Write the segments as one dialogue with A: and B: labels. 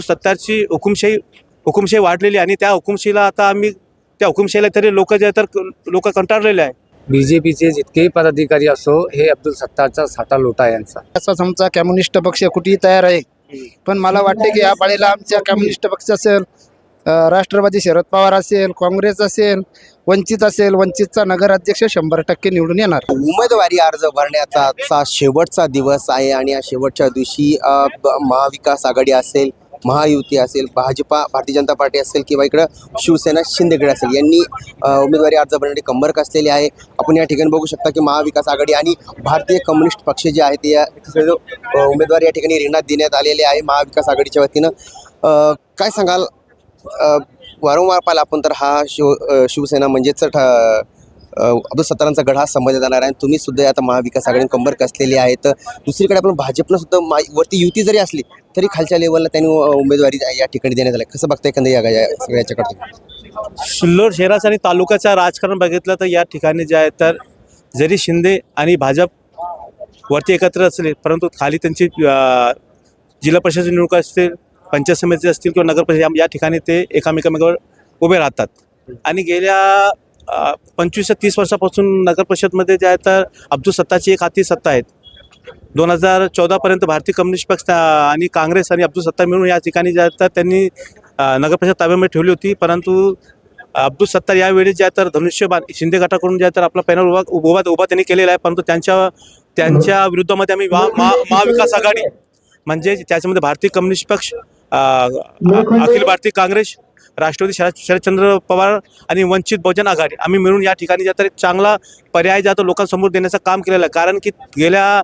A: सत्तारची हुकुमशाही हुकुमशाही वाढलेली आहे आणि त्या हुकुमशाहीला आता आम्ही त्या हुकुमशाहीला तरी लोक जे तर लोक कंटाळलेले आहे.
B: बी जे पीचे जितकेही पदाधिकारी असो हे अब्दुल सत्तारचा साठा लोटा यांचा.
C: असाच आमचा कम्युनिस्ट पक्ष कुठेही तयार आहे. पण मला वाटते की या पाळीला आमच्या कम्युनिस्ट पक्ष असेल राष्ट्रवादी शरद पवार असेल काँग्रेस असेल वंचित असेल वंचितचा नगराध्यक्ष शंभर टक्के निवडून येणार.
D: उमेदवारी अर्ज भरण्याचा आजचा शेवटचा दिवस आहे आणि या शेवटच्या दिवशी महाविकास आघाडी असेल महायुती असेल भाजपा भारतीय जनता पार्टी असेल किंवा इकडं शिवसेना शिंदेगड असेल यांनी उमेदवारी अर्ज भरण्यासाठी कंबर कसलेली आहे? आपण या ठिकाणी बघू शकता की महाविकास आघाडी आणि भारतीय कम्युनिस्ट पक्ष जे आहे ते या उमेदवार उमेदवारी या ठिकाणी रिंगणात देण्यात आलेले आहे महाविकास आघाडीच्या वतीनं. काय सांगाल? वारंवार पाहिला आपण तर हा शिव शिवसेना म्हणजेच ठ- अब्दुल सत्तारांचा गढा समजला जाणार आहे आणि तुम्ही सुद्धा आता महाविकास आघाडी कंबर कसलेली आहे तर दुसरीकडे आपण भाजपनं सुद्धा मा वरती युती जरी असली तरी खालच्या लेवलला त्यांनी उमेदवारी या ठिकाणी देण्यात आली. कसं बघता एकंदर या या सगळ्याच्याकडे? तुम्ही?
A: सिल्लोड शहराचं आणि तालुक्याचं राजकारण बघितलं तर या ठिकाणी जे आहे तर जरी शिंदे आणि भाजप वरती एकत्र असले परंतु खाली त्यांची जिल्हा परिषद निवडणूक असतील पंचायत समिती असतील किंवा नगर परिषद या- ठिकाणी ते एकामेकामेकावर उभे राहतात. आणि गेल्या पंचवीस ते तीस वर्षापासून नगर परिषदमध्ये जे आहे तर अब्दुल सत्ताची एक हाती सत्ता आहेत दोन हजार चौदापर्यंत भारतीय कम्युनिस्ट पक्ष आणि काँग्रेस आणि अब्दुल सत्ता मिळून या ठिकाणी जे तर त्यांनी नगरपरिषद नगर परिषद ताब्यामध्ये ठेवली होती. परंतु अब्दुल सत्तार यावेळी जे तर धनुष्यबाण शिंदे गटाकडून जे आहे तर आपला पॅनल उभा उभा उभा त्यांनी केलेला आहे. परंतु त्यांच्या त्यांच्या विरुद्धामध्ये आम्ही महा महा- महाविकास आघाडी म्हणजे त्याच्यामध्ये भारतीय कम्युनिस्ट पक्ष अखिल भारतीय काँग्रेस राष्ट्रवादी शरद शरदचंद्र पवार आणि वंचित बहुजन आघाडी. आम्ही मिळून या ठिकाणी ज्या तर एक चांगला पर्याय जातो लोकांसमोर देण्याचं काम केलेलं आहे. कारण की गेल्या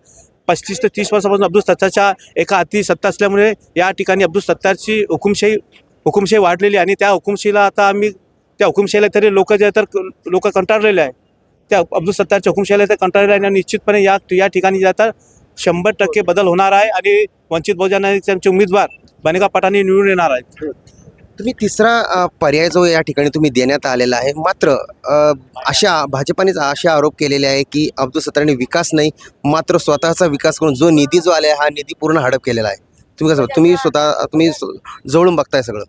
A: पस्तीस ते तीस वर्षापासून अब्दुल सत्तारच्या एका हाती सत्ता असल्यामुळे या ठिकाणी अब्दुल सत्तारची हुकुमशाही हुकुमशाही वाढलेली आहे आणि त्या हुकुमशाहीला आता आम्ही त्या हुकुमशाहीला तरी लोक जे तर लोक कंटाळलेले आहे त्या अब्दुल सत्तारच्या हुकुमशाहीला तर कंटाळलेले आहे आणि निश्चितपणे या या ठिकाणी जे आता शंभर टक्के बदल होणार आहे आणि वंचित बहुजन आणि त्यांचे उमेदवार बनेगा पटाने निवडून येणार आहेत.
D: तुम्ही तिसरा पर्याय जो या ठिकाणी तुम्ही देण्यात आलेला आहे मात्र अशा भाजपाने असे आरोप केलेले आहे की अब्दुल सत्ताराने विकास नाही मात्र स्वतःचा विकास करून जो निधी जो आला आहे हा निधी पूर्ण हडप केलेला आहे. तुम्ही कसं तुम्ही स्वतः तुम्ही जवळून बघताय सगळं?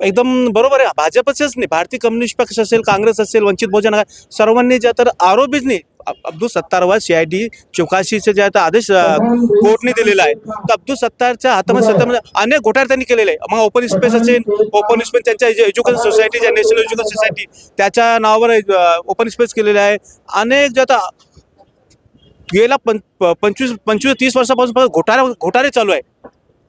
A: एकदम बरोबर आहे. भाजपचेच नाही भारतीय कम्युनिस्ट पक्ष असेल काँग्रेस असेल वंचित बहुजन सर्वांनी ज्या तर आरोपीच नाही अब्दुल सत्तारवर सी आय डी चौकशीचे जे आता आदेश कोर्टने दिलेला आहे तर अब्दुल सत्तारच्या हातामध्ये सत्तामध्ये म्हणजे अनेक घोटाळे त्यांनी केलेले आहे मग ओपन स्पेस असेल ओपन स्पेस त्यांच्या एज्युकेशन सोसायटी ज्या नॅशनल एज्युकेशन सोसायटी त्याच्या नावावर ओपन स्पेस केलेले आहे. अनेक जे आता गेल्या पं पंचवीस पंचवीस तीस वर्षापासून फक्त घोटाळे घोटाळे चालू आहे.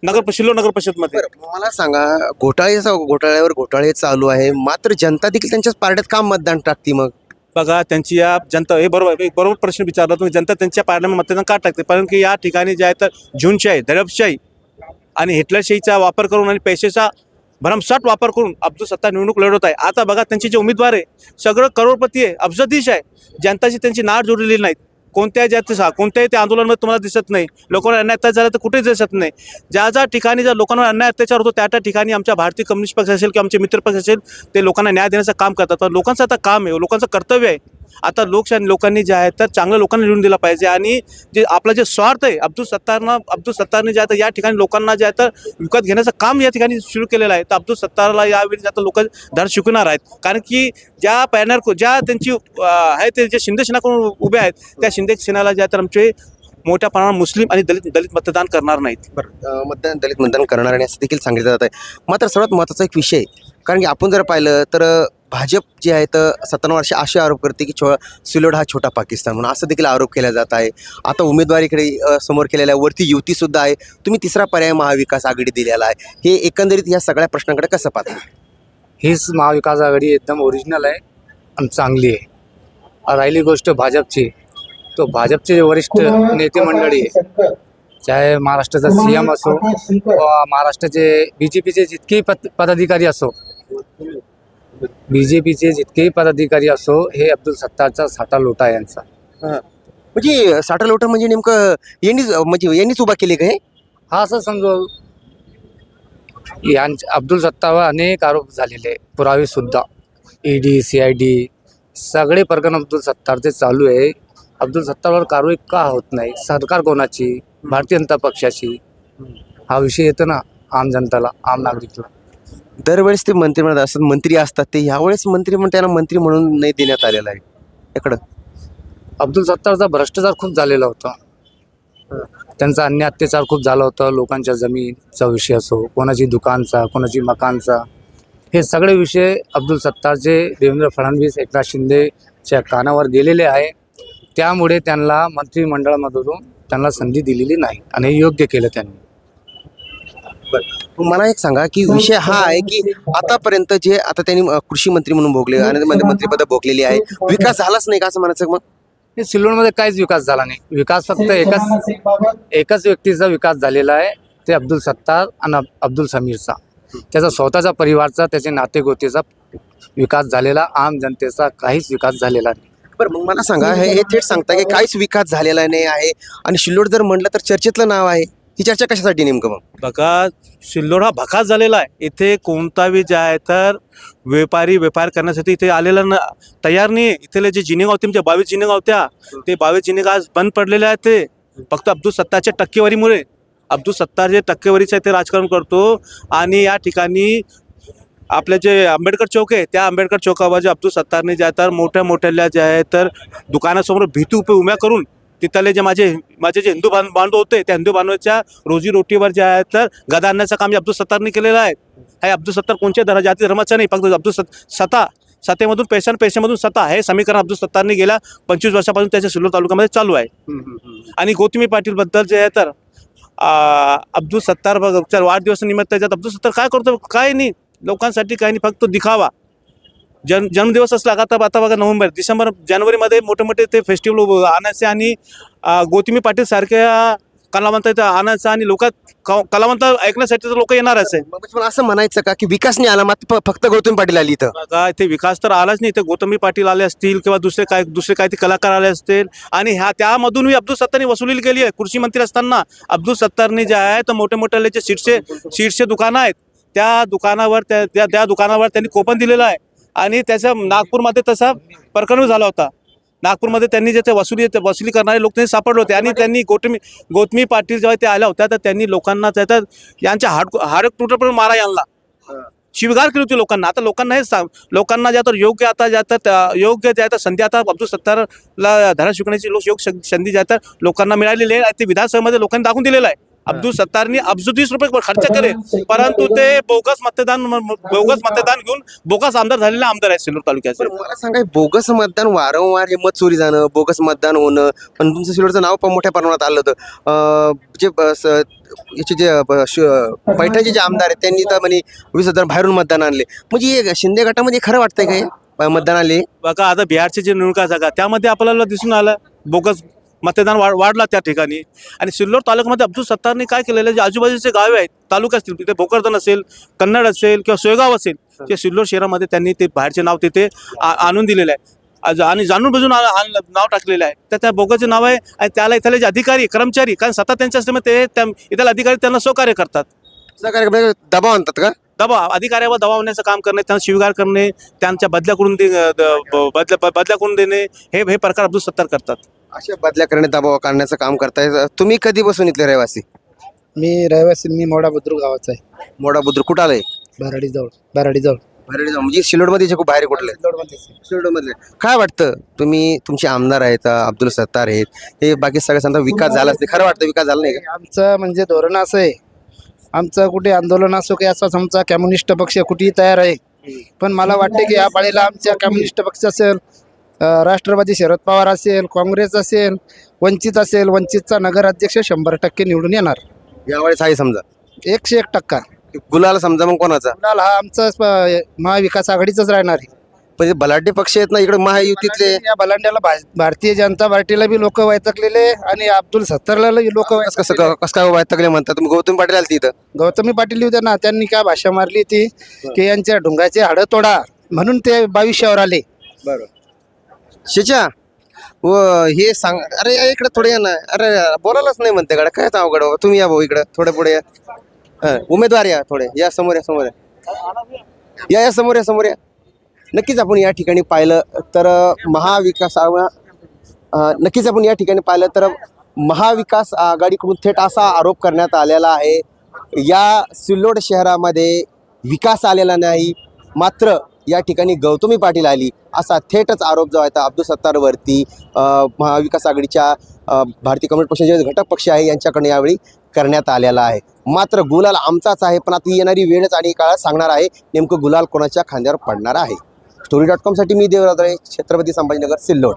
A: नगर शिल्लो नगर परिषदमध्ये.
D: मला सांगा घोटाळे घोटाळ्यावर घोटाळे चालू आहे मात्र जनता देखील त्यांच्याच पार्ट्यात काम मतदान टाकते मग?
A: बघा त्यांची या जनता हे बरोबर एक बरोबर प्रश्न विचारला तुम्ही. जनता त्यांच्या पार्लमेंट मतदान का टाकते? कारण की या ठिकाणी जे आहे तर झुंडशाही दडपशाही. आणि हिटलरशाहीचा वापर करून आणि पैशाचा भरमसाठ वापर करून अब्दुल सत्ता निवडणूक लढवत आहे. आता बघा त्यांचे जे उमेदवार आहे सगळं करोडपती आहे अब्जदीश आहे. जनताची त्यांची नाड जोडलेली नाहीत. कोणत्या ज्यात कोणत्याही त्या आंदोलनात तुम्हाला दिसत नाही. लोकांवर अन्याय अत्याचार झाला तर कुठेच दिसत नाही. ज्या ज्या ठिकाणी ज्या लोकांवर अन्याय अत्याचार होतो त्या त्या ठिकाणी आमच्या भारतीय कम्युनिस्ट पक्ष असेल किंवा आमचे मित्र पक्ष असेल ते लोकांना न्याय देण्याचं काम करतात. पण लोकांचं आता काम आहे लोकांचं कर्तव्य आहे. आता लोकशाही लोकांनी जे आहे तर चांगल्या लोकांना निवडून दिला पाहिजे आणि जे आपला जे स्वार्थ आहे अब्दुल सत्तारनं अब्दुल सत्तारने जे आहे तर या ठिकाणी लोकांना जे आहे तर विकत घेण्याचं काम या ठिकाणी सुरू केलेलं आहे. तर अब्दुल सत्तारला यावेळी आता लोक धड शिकवणार आहेत. कारण की ज्या पॅनर ज्या त्यांची आहे ते जे शिंदे सेनाकडून उभे आहेत त्या शिंदे सेनाला जे आहे तर आमचे मोठ्या प्रमाणात मुस्लिम आणि दलित दलित मतदान करणार नाहीत.
D: मतदान दलित मतदान करणार आणि असं देखील सांगितलं जात आहे. मात्र सर्वात महत्त्वाचा एक विषय कारण की आपण जर पाहिलं तर भाजप जे आहे तर सत्तावन्न वर्ष असे आरोप करते की छो सिलोड हा छोटा पाकिस्तान म्हणून असं देखील आरोप केला जात आहे. आता उमेदवारीकडे समोर केलेल्या वरती युतीसुद्धा आहे. तुम्ही तिसरा पर्याय महाविकास आघाडी दिलेला आहे. हे एकंदरीत या सगळ्या प्रश्नांकडे कसं पाहता?
B: हीच महाविकास आघाडी एकदम ओरिजिनल आहे आणि चांगली आहे. आणि राहिली गोष्ट भाजपची. तो भाजपचे जे वरिष्ठ नेते मंडळी? आहे चाहे महाराष्ट्राचा सी एम असो किंवा महाराष्ट्राचे बी जे पीचे जितकेही पद पदाधिकारी असो. बी जे पीचे जितकेही पदाधिकारी असो हे अब्दुल सत्तारचा साठा लोटा यांचा.
D: म्हणजे साठा लोटा म्हणजे नेमकं यांनीच म्हणजे यांनीच उभा केले का हे?
B: हा असं समजू. यांच्या अब्दुल सत्तावर अनेक आरोप झालेले पुरावे सुद्धा ईडी सी आय डी सगळे प्रकरण अब्दुल सत्तारचे चालू आहे. अब्दुल सत्तारवर कारवाई का होत नाही? सरकार कोणाची? भारतीय जनता पक्षाची? हा विषय येतो ना आम जनताला आम नागरिकला.
D: दरवेळेस ते मंत्रिमंडळात असतात मंत्री असतात. ते यावेळेस मंत्रिमंडळ त्यांना मंत्री म्हणून नाही देण्यात आलेलं आहे. इकडं
B: अब्दुल सत्तारचा भ्रष्टाचार खूप झालेला होता. त्यांचा अन्य अत्याचार खूप झाला होता. लोकांच्या जमीनचा विषय असो कोणाची दुकानचा कोणाची मकानचा. हे सगळे विषय अब्दुल सत्तारचे देवेंद्र फडणवीस एकनाथ शिंदेच्या कानावर गेलेले आहे. त्यामुळे त्यांना मंत्रिमंडळामधून त्यांना संधी दिलेली नाही आणि हे योग्य केलं त्यांनी.
D: मला एक सांगा की विषय हा आहे की आतापर्यंत जे आता त्यांनी कृषी मंत्री म्हणून भोगले आणि मंत्रिपद भोगलेली आहे विकास झालाच नाही का असं म्हणायचं मग?
B: हे सिल्लोडमध्ये काहीच विकास झाला नाही. विकास फक्त एकच एकच व्यक्तीचा विकास झालेला आहे ते अब्दुल सत्तार आणि अब- अब्दुल समीरचा. त्याचा स्वतःचा परिवारचा त्याचे नातेगोतेचा विकास झालेला आम जनतेचा काहीच विकास झालेला नाही.
D: बरं मग मला सांगा हे हे थेट सांगता की काहीच विकास झालेला नाही आहे. आणि शिल्लोड जर म्हटलं तर चर्चेतलं नाव आहे. ही चर्चा कशासाठी नेमकं मग?
A: बघा सिल्लोड हा भकास झालेला आहे. इथे कोणताही जे आहे तर व्यापारी व्यापार करण्यासाठी इथे आलेला न तयार नाही आहे. इथले जे जिनिंग होते म्हणजे बावीस जिनिंग होत्या ते बावीस जिनिंग आज बंद पडलेले आहेत ते. फक्त अब्दुल सत्तारच्या टक्केवारीमुळे. अब्दुल सत्तार जे टक्केवारीचं आहे ते राजकारण करतो. आणि या ठिकाणी आपले जे आंबेडकर चौक आहे त्या आंबेडकर चौकावर जे अब्दुल सत्तारने जे आहे तर मोठ्या मोठ्याल्या जे आहे तर दुकानासमोर भीती उभे उभ्या करून तिथले जे माझे माझे जे हिंदू बांध बांधव होते त्या हिंदू बांधवाच्या रोजीरोटीवर जे आहे तर गदा आणण्याचं काम जे अब्दुल सत्तारने केलेलं आहे. हे अब्दुल सत्तार कोणत्या धरा जाती धर्माचं नाही फक्त अब्दुल सत सत्ता. सत्तेमधून पैसा पैशामधून सत्ता हे समीकरण अब्दुल सत्तारने गेल्या पंचवीस वर्षापासून त्याच्या सिल्लोड तालुक्यामध्ये चालू आहे. आणि गौतमी पाटीलबद्दल जे आहे तर अब्दुल सत्तार वाढदिवसानिमित्त त्याच्यात अब्दुल सत्तार काय करतो? काय नाही. लोकांसाठी काही नाही फक्त दिखावा. जन्म जन्मदिवस असला का तर आता बघा नोव्हेंबर डिसेंबर जानेवारीमध्ये मोठे मोठे ते फेस्टिवल आणायचे आणि गौतमी पाटील सारख्या कलावंत आणायचं आणि लोक कलावंत ऐकण्यासाठी तर लोक येणारच आहे
D: असं म्हणायचं का की विकास नाही आला मात्र फक्त गौतम पाटील आली इथं?
A: इथे विकास तर आलाच नाही इथे गौतमी पाटील आले असतील किंवा दुसरे काय दुसरे काही ते कलाकार आले असतील आणि ह्या त्यामधूनही अब्दुल सत्तारने वसुली केली आहे कृषी मंत्री असताना. अब्दुल सत्तारने जे आहे तर मोठे मोठे जे सीटचे सीटचे दुकानं आहेत. त्या दुकानावर त्या त्या त्या दुकानावर त्यांनी कोपन दिलेलं आहे. आणि त्याच्या नागपूरमध्ये तसा प्रकरण झाला होता. नागपूरमध्ये त्यांनी जे ते वसुली वसुली करणारे लोक त्यांनी सापडले होते. आणि त्यांनी गोतमी गौतमी पाटील जेव्हा ते आल्या होत्या तर त्यांनी लोकांना त्याचा यांच्या हाड हाडक तुटपर्यंत मारा आणला शिवगार केली होती लोकांना. आता लोकांना हे सांग लोकांना ज्या तर योग्य आता ज्या तर त्या- योग्य ज्या तर संधी आता अब्दुल सत्तारला धडा शिकण्याची लोक योग संधी ज्या तर लोकांना मिळालेली आहे. आणि ते विधानसभेमध्ये लोकांनी दाखवून दिलेलं आहे. अब्दुल सत्तारने अब्दुतीस रुपये खर्च करे परंतु ते बोगस मतदान बोगस मतदान घेऊन बोगस आमदार झालेले आमदार आहेत सिल्लोड तालुक्याचे.
D: मला सांगा बोगस मतदान वारंवार हे मत चोरी जाणं बोगस मतदान होणं पण तुमचं सिल्लोडचं नाव पण मोठ्या प्रमाणात आलं होतं. अं, जे ब- स- याचे जे ब- श- पैठणचे जे आमदार आहेत त्यांनी तर म्हणे वीस हजार बाहेरून मतदान आणले. म्हणजे हे शिंदे गटामध्ये खरं वाटतंय का हे? मतदान आले?
A: बघा आता बिहारचे जे निवडणुका जागा त्यामध्ये आपल्याला दिसून आलं बोगस मतदान वाढ वाढला त्या ठिकाणी. आणि सिल्लोड तालुक्यामध्ये अब्दुल सत्तारने काय केलेलं आहे, जे आजूबाजूचे गावे आहेत तालुके असतील तिथे भोकरदन असेल कन्नड असेल किंवा सोयगाव असेल ते सिल्लोड शहरामध्ये त्यांनी ते बाहेरचे नाव तिथे आणून दिलेलं आहे. आणि जाणून बुजून नाव टाकलेलं आहे. तर त्या बोगाचे नाव आहे आणि त्याला इथले जे अधिकारी कर्मचारी कारण सत्ता त्यांच्या असल्यामुळे ते त्या इथले अधिकारी त्यांना सहकार्य करतात.
D: सहकार्य दबाव आणतात का?
A: दबाव अधिकाऱ्यावर दबावण्याचं काम करणे त्यांना शिवगार करणे त्यांच्या बदल्या करून दे बदल्या बदल्या करून देणे हे हे प्रकार अब्दुल सत्तार करतात.
D: अशा बदल्या करणे दबाव काढण्याचं काम करताय. तुम्ही कधीपासून इथले रहिवासी?
C: मी रहिवासी मी मोडा बुद्रुक गावाचा आहे.
D: मोडा बुद्रुक कुठं आलंय?
C: बराडीजवळ बराडीजवळ
D: भरडी जाऊ म्हणजे सिल्लोडमध्ये जे खूप बाहेर कुठले? शिर्डोमधले काय वाटतं? तुम्ही तुमचे आमदार आहेत अब्दुल सत्तार आहेत. हे बाकी सगळे सांगता विकास झालाच नाही. खरं वाटतं विकास झाला नाही का?
C: आमचं म्हणजे धोरण असं आहे. आमचं कुठे आंदोलन असो की असाच आमचा कम्युनिस्ट पक्ष कुठेही तयार आहे. पण मला वाटते की या पाळीला आमच्या कम्युनिस्ट पक्ष असेल राष्ट्रवादी शरद पवार असेल काँग्रेस असेल वंचित असेल वंचितचा नगराध्यक्ष शंभर टक्के निवडून येणार.
D: यावेळेस आहे समजा.
C: एकशे एक टक्का.
D: गुलाल समजा मग कोणाचा?
C: कुणाल हा आमचा प- महाविकास आघाडीचाच राहणार आहे.
D: म्हणजे बलाढ्य पक्ष आहेत ना इकडे महायुतीतले?
C: या बलांड्याला भा- भारतीय जनता पार्टीला बी लोक वैतकलेले आणि अब्दुल सत्तारला लोक
D: कसं कसं कसं काय वाटतं म्हणतात? तुम्ही गौतम पाटील आलती इथं.
C: गौतमी पाटील होते ना त्यांनी काय भाषा मारली ती की यांच्या ढुंगाचे हाडं तोडा म्हणून ते बावीसशेवर आले.
D: शिच्या व हे सांग अरे या इकडे थोडे या ना. अरे बोलायलाच नाही म्हणते गाड्या. काय अवघड बाबा. तुम्ही या भाऊ इकडं थोडे पुढे या. हं, उमेदवार या थोडे. या समोर या समोर या. या या समोर या समोर या. नक्कीच आपण या ठिकाणी पाहिलं तर महाविकास आघा- नक्कीच आपण या ठिकाणी पाहिलं तर महाविकास आघाडीकडून थेट असा आरोप करण्यात आलेला आहे. या सिल्लोड शहरामध्ये विकास आलेला नाही. मात्र या ठिकाणी गौतमी पाटील आली. असा थेटच आरोप जो आहे तो अब्दुल सत्तारवरती महाविकास आघाडीच्या भारतीय कम्युनिस्ट पक्षाचे घटक पक्ष आहे यांच्याकडनं यावेळी करण्यात आलेला आहे. मात्र गुलाल आमचाच आहे पण आता येणारी वेळच आणि काळात सांगणार आहे नेमकं गुलाल कोणाच्या खांद्यावर पडणार आहे? स्टोरी डॉट कॉमसाठी मी देवरात्र छत्रपती संभाजीनगर सिल्लोड.